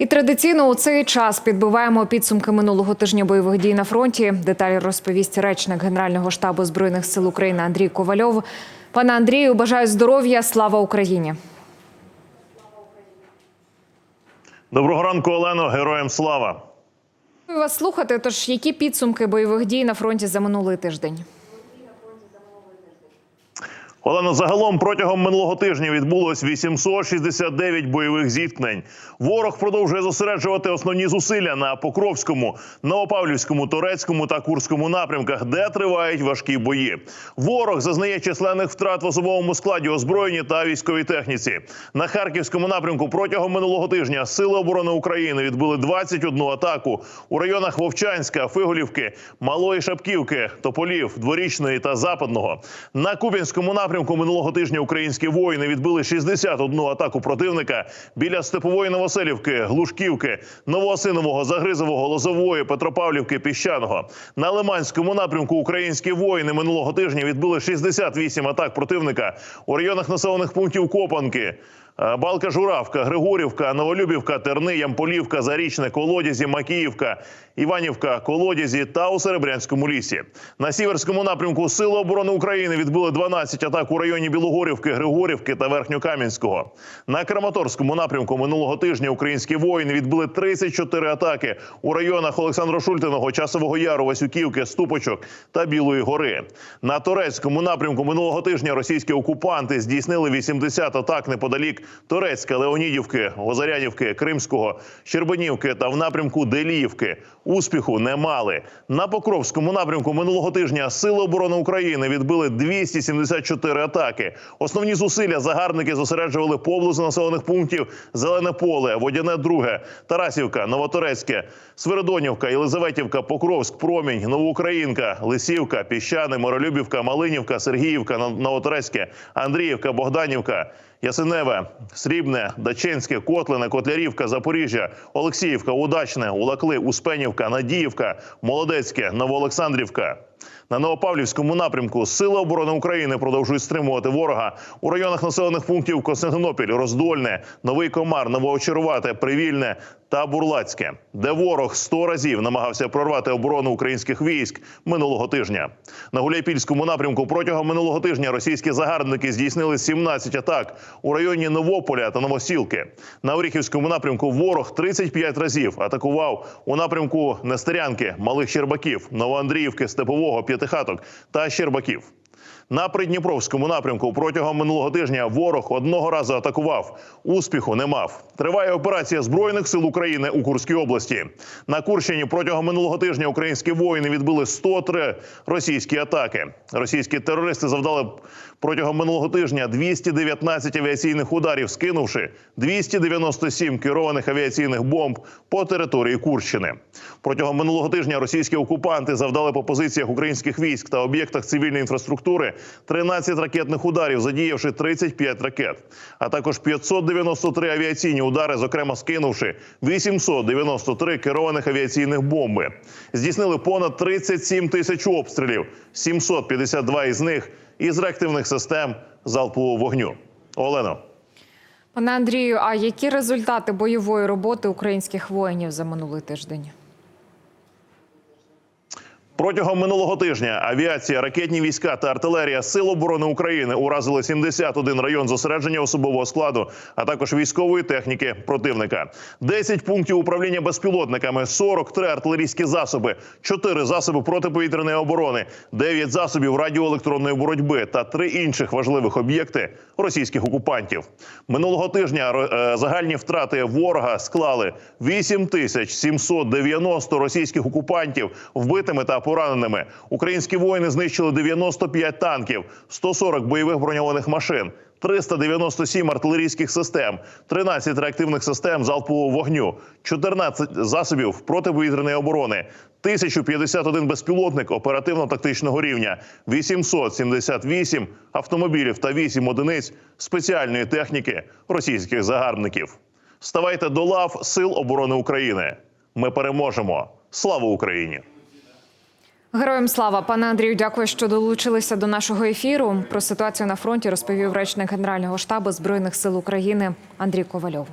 І традиційно у цей час підбиваємо підсумки минулого тижня бойових дій на фронті. Деталі розповість речник Генерального штабу збройних сил України Андрій Ковальов. Пане Андрію, бажаю здоров'я. Слава Україні! Доброго ранку, Олено. Героям слава. Вас слухати. Тож які підсумки бойових дій на фронті за минулий тиждень? Олено, загалом протягом минулого тижня відбулось 869 бойових зіткнень. Ворог продовжує зосереджувати основні зусилля на Покровському, Новопавлівському, Торецькому та Курському напрямках, де тривають важкі бої. Ворог зазнає численних втрат в особовому складі, озброєнні та військовій техніці. На харківському напрямку протягом минулого тижня Сили оборони України відбили 21 атаку у районах Вовчанська, Фиголівки, Малої Шапківки, Тополів, Дворічної та Западного. На Кубінському напрямку минулого тижня українські воїни відбили 61 атаку противника біля Степової Новоселівки, Глушківки, Новоосинового, Загризового, Лозової, Петропавлівки, Піщаного. На Лиманському напрямку українські воїни минулого тижня відбили 68 атак противника у районах населених пунктів Копанки. Е, Балка Журавка, Григорівка, Новолюбівка, Терни, Ямполівка, Зарічне, Колодязі, Макіївка, Іванівка, Колодязі та у Серебрянському лісі. На сіверському напрямку Сили оборони України відбили 12 атак у районі Білогорівки, Григорівки та Верхньокам'янського. На Краматорському напрямку минулого тижня українські воїни відбили 34 атаки у районах Олександра Шультиного, Часового Яру, Васюківки, Ступочок та Білої гори. На Торецькому напрямку минулого тижня російські окупанти здійснили 80 атак неподалік Торецька, Леонідівки, Озарянівки, Кримського, Щербанівки та в напрямку Деліївки. Успіху не мали. На Покровському напрямку минулого тижня Сили оборони України відбили 274 атаки. Основні зусилля загарбники зосереджували поблизу населених пунктів Зелене поле, Водяне Друге, Тарасівка, Новоторецьке, Свердонівка, Єлизаветівка, Покровськ, Промінь, Новоукраїнка, Лисівка, Піщани, Миролюбівка, Малинівка, Сергіївка, Новоторецьке, Андріївка, Богданівка. Ясеневе, Срібне, Даченське, Котлине, Котлярівка, Запоріжжя, Олексіївка, Удачне, Улакли, Успенівка, Надіївка, Молодецьке, Новоолександрівка. На Новопавлівському напрямку Сили оборони України продовжують стримувати ворога у районах населених пунктів Костянтинопіль, Роздольне, Новий Комар, Новоочарувати, Привільне та Бурлацьке, де ворог сто разів намагався прорвати оборону українських військ минулого тижня. На Гуляйпільському напрямку протягом минулого тижня російські загарбники здійснили 17 атак у районі Новополя та Новосілки. На Оріхівському напрямку ворог 35 разів атакував у напрямку Нестерянки, Малих Щербаків, Новоандріївки, Степового, П'ятихаток та Щербаків. На Придніпровському напрямку протягом минулого тижня ворог одного разу атакував. Успіху не мав. Триває операція збройних сил України у Курській області. На Курщині протягом минулого тижня українські воїни відбили 103 російські атаки. Російські терористи завдали протягом минулого тижня 219 авіаційних ударів, скинувши 297 керованих авіаційних бомб по території Курщини. Протягом минулого тижня російські окупанти завдали по позиціях українських військ та об'єктах цивільної інфраструктури 13 ракетних ударів, задіявши 35 ракет, а також 593 авіаційні удари, зокрема скинувши 893 керованих авіаційних бомби. Здійснили понад 37 тисяч обстрілів, 752 із них із реактивних систем залпового вогню. Олено. Пане Андрію, а які результати бойової роботи українських воїнів за минулий тиждень? Протягом минулого тижня авіація, ракетні війська та артилерія Сил оборони України уразили 71 район зосередження особового складу, а також військової техніки противника. 10 пунктів управління безпілотниками, 43 артилерійські засоби, 4 засоби протиповітряної оборони, 9 засобів радіоелектронної боротьби та 3 інших важливих об'єкти російських окупантів. Минулого тижня е, загальні втрати ворога склали 8 тисяч 790 російських окупантів вбитими та пораненими. Українські воїни знищили 95 танків, 140 бойових броньованих машин. 397 артилерійських систем, 13 реактивних систем залпового вогню, 14 засобів протиповітряної оборони, 1051 безпілотник оперативно-тактичного рівня, 878 автомобілів та 8 одиниць спеціальної техніки російських загарбників. Ставайте до лав Сил оборони України. Ми переможемо. Слава Україні! Героям слава, пане Андрію, дякую, що долучилися до нашого ефіру. Про ситуацію на фронті розповів речник Генерального штабу збройних сил України Андрій Ковальов.